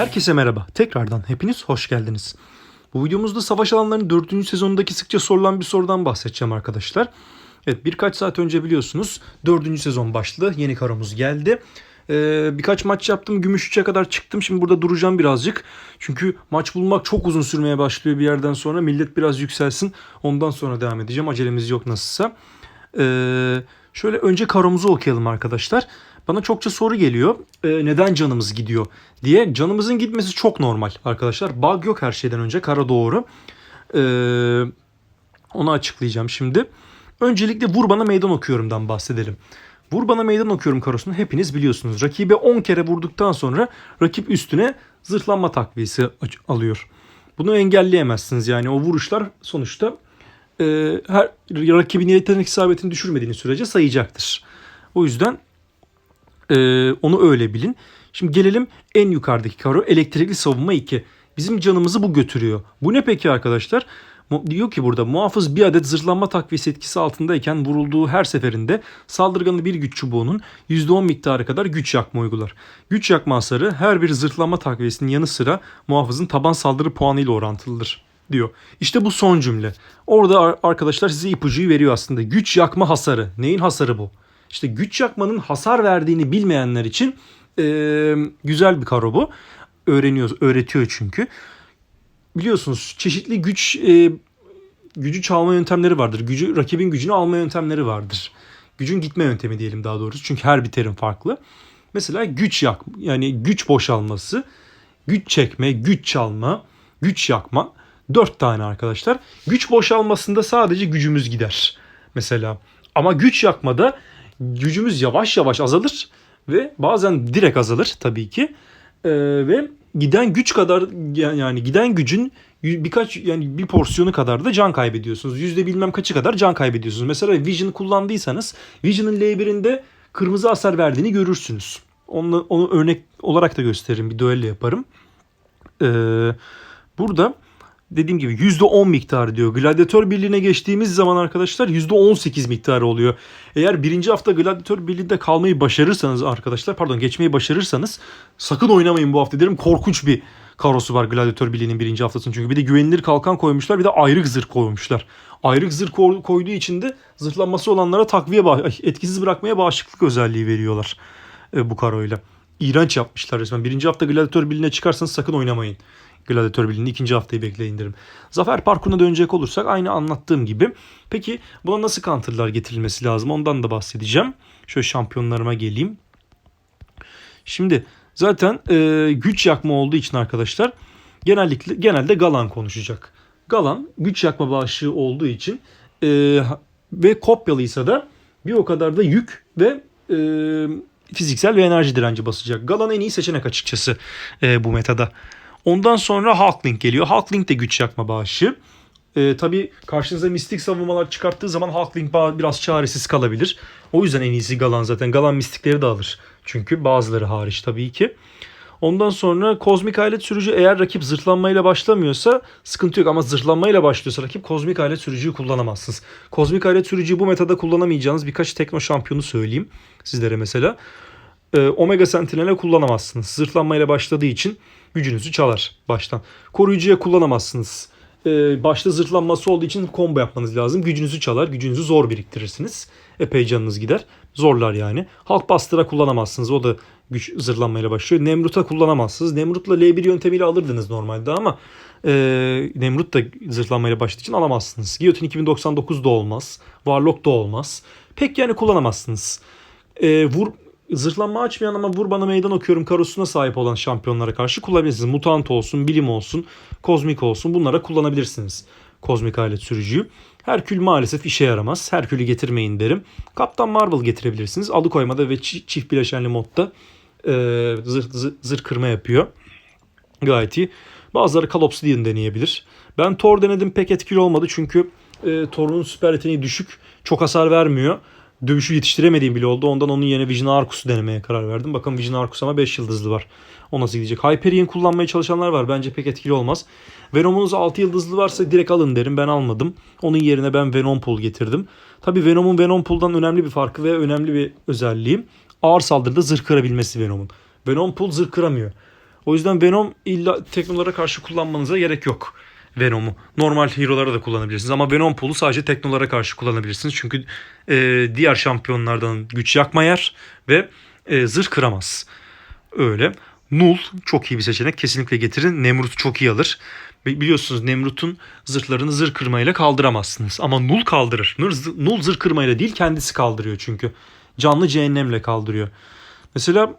Herkese merhaba. Tekrardan hepiniz hoş geldiniz. Bu videomuzda savaş alanlarının 4. sezonundaki sıkça sorulan bir sorudan bahsedeceğim arkadaşlar. Evet birkaç saat önce biliyorsunuz 4. sezon başladı. Yeni karomuz geldi. Ee, birkaç maç yaptım. Gümüş 3'e kadar çıktım. Şimdi burada duracağım birazcık. Çünkü maç bulmak çok uzun sürmeye başlıyor bir yerden sonra. Millet biraz yükselsin. Ondan sonra devam edeceğim. Acelemiz yok nasılsa. Ee, şöyle önce karomuzu okuyalım arkadaşlar. Bana çokça soru geliyor. Ee, neden canımız gidiyor diye. Canımızın gitmesi çok normal arkadaşlar. Bug yok her şeyden önce. Kara doğru. Ee, onu açıklayacağım şimdi. Öncelikle vur bana meydan okuyorumdan bahsedelim. Vur bana meydan okuyorum karosunu hepiniz biliyorsunuz. Rakibe 10 kere vurduktan sonra rakip üstüne zırhlanma takviyesi alıyor. Bunu engelleyemezsiniz yani o vuruşlar sonuçta e, her rakibin yetenek isabetini düşürmediğiniz sürece sayacaktır. O yüzden e, onu öyle bilin. Şimdi gelelim en yukarıdaki karo elektrikli savunma 2. Bizim canımızı bu götürüyor. Bu ne peki arkadaşlar? Diyor ki burada muhafız bir adet zırhlanma takviyesi etkisi altındayken vurulduğu her seferinde saldırganı bir güç çubuğunun %10 miktarı kadar güç yakma uygular. Güç yakma hasarı her bir zırhlanma takviyesinin yanı sıra muhafızın taban saldırı puanı ile orantılıdır diyor. İşte bu son cümle. Orada arkadaşlar size ipucuyu veriyor aslında. Güç yakma hasarı. Neyin hasarı bu? İşte güç yakmanın hasar verdiğini bilmeyenler için e, güzel bir karo bu. Öğreniyoruz, öğretiyor çünkü. Biliyorsunuz çeşitli güç e, gücü çalma yöntemleri vardır. Gücü rakibin gücünü alma yöntemleri vardır. Gücün gitme yöntemi diyelim daha doğrusu. Çünkü her bir terim farklı. Mesela güç yak yani güç boşalması, güç çekme, güç çalma, güç yakma. Dört tane arkadaşlar. Güç boşalmasında sadece gücümüz gider. Mesela. Ama güç yakmada gücümüz yavaş yavaş azalır ve bazen direkt azalır tabii ki. Ee, ve giden güç kadar yani giden gücün birkaç yani bir porsiyonu kadar da can kaybediyorsunuz. Yüzde bilmem kaçı kadar can kaybediyorsunuz. Mesela Vision kullandıysanız Vision'ın L1'inde kırmızı hasar verdiğini görürsünüz. Onu, onu örnek olarak da gösteririm. Bir duello yaparım. Ee, burada dediğim gibi %10 miktarı diyor. Gladyatör Birliği'ne geçtiğimiz zaman arkadaşlar %18 miktarı oluyor. Eğer birinci hafta Gladyatör Birliği'nde kalmayı başarırsanız arkadaşlar pardon geçmeyi başarırsanız sakın oynamayın bu hafta derim. Korkunç bir karosu var Gladyatör Birliği'nin birinci haftasının. Çünkü bir de güvenilir kalkan koymuşlar bir de ayrık zırh koymuşlar. Ayrık zırh koyduğu için de zırhlanması olanlara takviye etkisiz bırakmaya bağışıklık özelliği veriyorlar e, bu karoyla. İğrenç yapmışlar resmen. Birinci hafta Gladyatör Birliği'ne çıkarsanız sakın oynamayın. Gladiator Birliği'nin ikinci haftayı bekleyin derim. Zafer Parkuru'na dönecek olursak aynı anlattığım gibi. Peki buna nasıl counter'lar getirilmesi lazım ondan da bahsedeceğim. Şöyle şampiyonlarıma geleyim. Şimdi zaten e, güç yakma olduğu için arkadaşlar genellikle genelde Galan konuşacak. Galan güç yakma bağışığı olduğu için e, ve kopyalıysa da bir o kadar da yük ve e, fiziksel ve enerji direnci basacak. Galan en iyi seçenek açıkçası e, bu metada. Ondan sonra Hulkling geliyor. Hulkling de güç yakma bağışı. Ee, tabii karşınıza mistik savunmalar çıkarttığı zaman Hulkling biraz çaresiz kalabilir. O yüzden en iyisi Galan zaten. Galan mistikleri de alır. Çünkü bazıları hariç tabii ki. Ondan sonra kozmik alet sürücü eğer rakip zırhlanmayla başlamıyorsa sıkıntı yok ama zırhlanmayla başlıyorsa rakip kozmik alet sürücüyü kullanamazsınız. Kozmik alet sürücüyü bu metada kullanamayacağınız birkaç tekno şampiyonu söyleyeyim sizlere mesela. Ee, Omega Sentinel'e kullanamazsınız. Zırhlanmayla başladığı için gücünüzü çalar baştan. Koruyucuya kullanamazsınız. Ee, başta zırhlanması olduğu için combo yapmanız lazım. Gücünüzü çalar. Gücünüzü zor biriktirirsiniz. Epey canınız gider. Zorlar yani. Halk bastıra kullanamazsınız. O da güç zırhlanmayla başlıyor. Nemrut'a kullanamazsınız. Nemrut'la L1 yöntemiyle alırdınız normalde ama e, Nemrut da zırhlanmayla başladığı için alamazsınız. Giyotin 2099 da olmaz. Warlock da olmaz. Pek yani kullanamazsınız. E, vur zırhlanma açmayan ama vur bana meydan okuyorum karosuna sahip olan şampiyonlara karşı kullanabilirsiniz. Mutant olsun, bilim olsun, kozmik olsun bunlara kullanabilirsiniz. Kozmik alet sürücüyü. Herkül maalesef işe yaramaz. Herkül'ü getirmeyin derim. Kaptan Marvel getirebilirsiniz. Alıkoymada ve çift bileşenli modda e, zırh, zırh, zırh kırma yapıyor. Gayet iyi. Bazıları Call Obsidian deneyebilir. Ben Thor denedim pek etkili olmadı çünkü e, Thor'un süper yeteneği düşük. Çok hasar vermiyor dövüşü yetiştiremediğim bile oldu. Ondan onun yerine Vision Arcus'u denemeye karar verdim. Bakın Vision Arcus ama 5 yıldızlı var. O nasıl gidecek? Hyperion kullanmaya çalışanlar var. Bence pek etkili olmaz. Venom'unuz 6 yıldızlı varsa direkt alın derim. Ben almadım. Onun yerine ben Venom Pool getirdim. Tabii Venom'un Venom Pool'dan önemli bir farkı ve önemli bir özelliği ağır saldırıda zırh kırabilmesi Venom'un. Venom Pool zırh kıramıyor. O yüzden Venom illa teknolara karşı kullanmanıza gerek yok. Venom'u. Normal hero'lara da kullanabilirsiniz ama Venom pool'u sadece teknolara karşı kullanabilirsiniz. Çünkü e, diğer şampiyonlardan güç yakma yer ve e, zırh kıramaz. Öyle. Null çok iyi bir seçenek. Kesinlikle getirin. Nemrut çok iyi alır. Bi- Biliyorsunuz Nemrut'un zırhlarını zırh kırmayla kaldıramazsınız. Ama Null kaldırır. Null zırh kırmayla değil kendisi kaldırıyor çünkü. Canlı cehennemle kaldırıyor. Mesela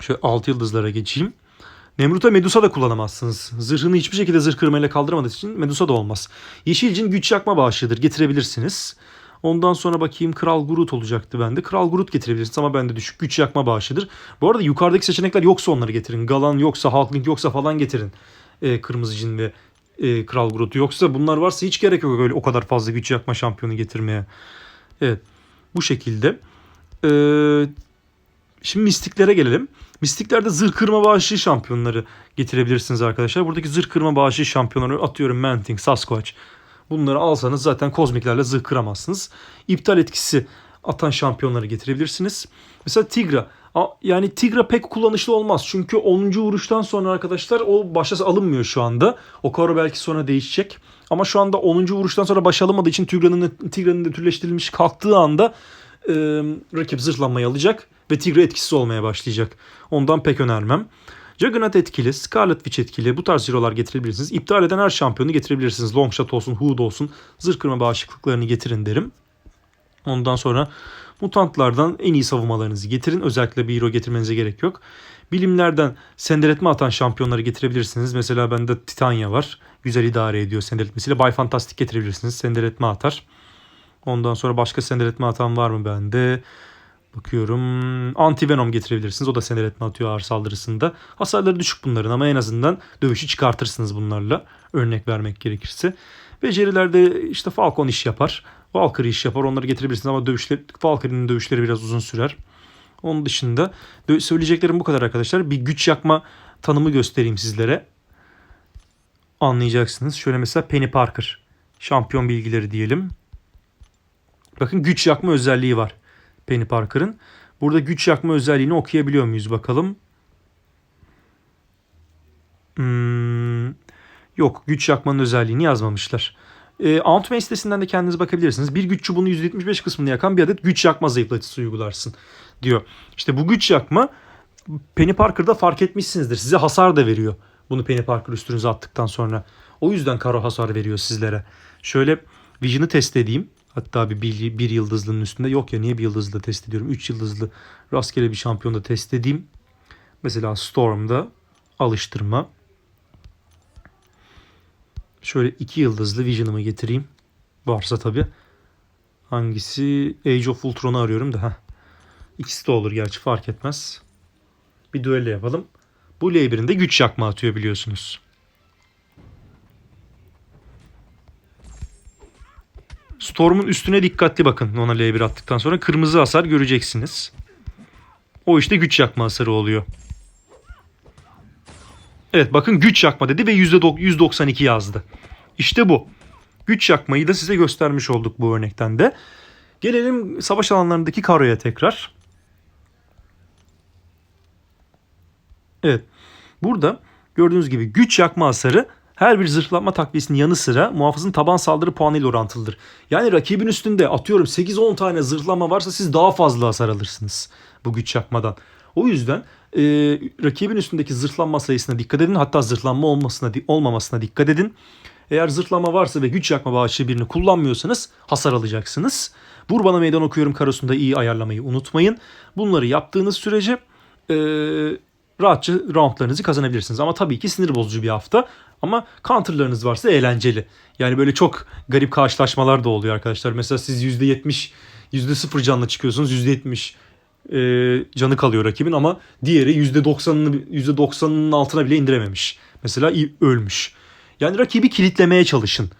şöyle 6 yıldızlara geçeyim. Nemrut'a Medusa da kullanamazsınız. Zırhını hiçbir şekilde zırh kırmayla kaldıramadığı için Medusa da olmaz. Yeşil cin güç yakma bağışıdır. Getirebilirsiniz. Ondan sonra bakayım Kral Groot olacaktı bende. Kral Groot getirebilirsiniz ama bende düşük güç yakma bağışıdır. Bu arada yukarıdaki seçenekler yoksa onları getirin. Galan yoksa, Hulkling yoksa falan getirin. Ee, Kırmızı Cin ve e, Kral Groot'u. Yoksa bunlar varsa hiç gerek yok öyle o kadar fazla güç yakma şampiyonu getirmeye. Evet. Bu şekilde. Ee, şimdi mistiklere gelelim. Mistiklerde zırh kırma bağışı şampiyonları getirebilirsiniz arkadaşlar. Buradaki zırh kırma bağışı şampiyonları atıyorum Manting, Sasquatch. Bunları alsanız zaten kozmiklerle zırh kıramazsınız. İptal etkisi atan şampiyonları getirebilirsiniz. Mesela Tigra. Yani Tigra pek kullanışlı olmaz. Çünkü 10. vuruştan sonra arkadaşlar o başa alınmıyor şu anda. O karo belki sonra değişecek. Ama şu anda 10. vuruştan sonra baş alınmadığı için Tigra'nın Tigra'nın da türleştirilmiş kalktığı anda e, rakip zırhlanmayı alacak ve Tigra etkisiz olmaya başlayacak. Ondan pek önermem. Juggernaut etkili, Scarlet Witch etkili bu tarz hero'lar getirebilirsiniz. İptal eden her şampiyonu getirebilirsiniz. Longshot olsun, Hood olsun, zırh kırma bağışıklıklarını getirin derim. Ondan sonra mutantlardan en iyi savunmalarınızı getirin. Özellikle bir hero getirmenize gerek yok. Bilimlerden sendeletme atan şampiyonları getirebilirsiniz. Mesela bende Titania var. Güzel idare ediyor sendeletmesiyle. Bay Fantastic getirebilirsiniz. Sendeletme atar. Ondan sonra başka sendeletme atan var mı bende? Bakıyorum. Anti Venom getirebilirsiniz. O da sendeletme atıyor ağır saldırısında. Hasarları düşük bunların ama en azından dövüşü çıkartırsınız bunlarla. Örnek vermek gerekirse. Becerilerde işte Falcon iş yapar. Valkyrie iş yapar. Onları getirebilirsiniz ama dövüşler, Valkyrie'nin dövüşleri biraz uzun sürer. Onun dışında söyleyeceklerim bu kadar arkadaşlar. Bir güç yakma tanımı göstereyim sizlere. Anlayacaksınız. Şöyle mesela Penny Parker. Şampiyon bilgileri diyelim. Bakın güç yakma özelliği var. Penny Parker'ın. Burada güç yakma özelliğini okuyabiliyor muyuz bakalım. Hmm, yok güç yakmanın özelliğini yazmamışlar. E, Auntme sitesinden de kendiniz bakabilirsiniz. Bir güç çubuğunun %75 kısmını yakan bir adet güç yakma zayıflatıcısı uygularsın diyor. İşte bu güç yakma Penny Parker'da fark etmişsinizdir. Size hasar da veriyor. Bunu Penny Parker üstünüze attıktan sonra. O yüzden karo hasar veriyor sizlere. Şöyle Vision'ı test edeyim. Hatta bir, bir, bir yıldızlının üstünde. Yok ya niye bir yıldızlı test ediyorum? Üç yıldızlı rastgele bir şampiyonda test edeyim. Mesela Storm'da alıştırma. Şöyle iki yıldızlı Vision'ımı getireyim. Varsa tabii. Hangisi? Age of Ultron'u arıyorum da. Heh. İkisi de olur gerçi fark etmez. Bir düello yapalım. Bu L1'in de güç yakma atıyor biliyorsunuz. Storm'un üstüne dikkatli bakın ona L1 attıktan sonra. Kırmızı hasar göreceksiniz. O işte güç yakma hasarı oluyor. Evet bakın güç yakma dedi ve %192 yazdı. İşte bu. Güç yakmayı da size göstermiş olduk bu örnekten de. Gelelim savaş alanlarındaki karoya tekrar. Evet. Burada gördüğünüz gibi güç yakma hasarı her bir zırhlanma takviyesinin yanı sıra muhafızın taban saldırı puanıyla orantılıdır. Yani rakibin üstünde atıyorum 8-10 tane zırhlama varsa siz daha fazla hasar alırsınız bu güç yakmadan. O yüzden e, rakibin üstündeki zırhlanma sayısına dikkat edin. Hatta zırhlanma olmasına olmamasına dikkat edin. Eğer zırhlama varsa ve güç yakma bağışı birini kullanmıyorsanız hasar alacaksınız. Vur bana meydan okuyorum karosunda iyi ayarlamayı unutmayın. Bunları yaptığınız sürece e, rahatça roundlarınızı kazanabilirsiniz. Ama tabii ki sinir bozucu bir hafta. Ama counterlarınız varsa eğlenceli. Yani böyle çok garip karşılaşmalar da oluyor arkadaşlar. Mesela siz %70, %0 canla çıkıyorsunuz. %70 e, canı kalıyor rakibin ama diğeri %90'ını %90'ının altına bile indirememiş. Mesela ölmüş. Yani rakibi kilitlemeye çalışın.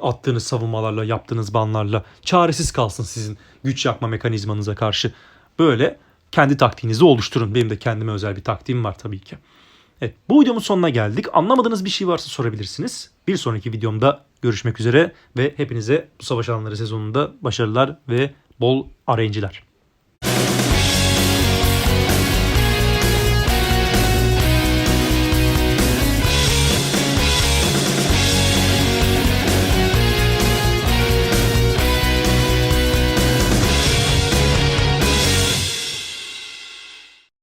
Attığınız savunmalarla, yaptığınız banlarla. Çaresiz kalsın sizin güç yakma mekanizmanıza karşı. Böyle kendi taktiğinizi oluşturun. Benim de kendime özel bir taktiğim var tabii ki. Evet, bu videomun sonuna geldik. Anlamadığınız bir şey varsa sorabilirsiniz. Bir sonraki videomda görüşmek üzere ve hepinize bu savaş alanları sezonunda başarılar ve bol arayıncılar.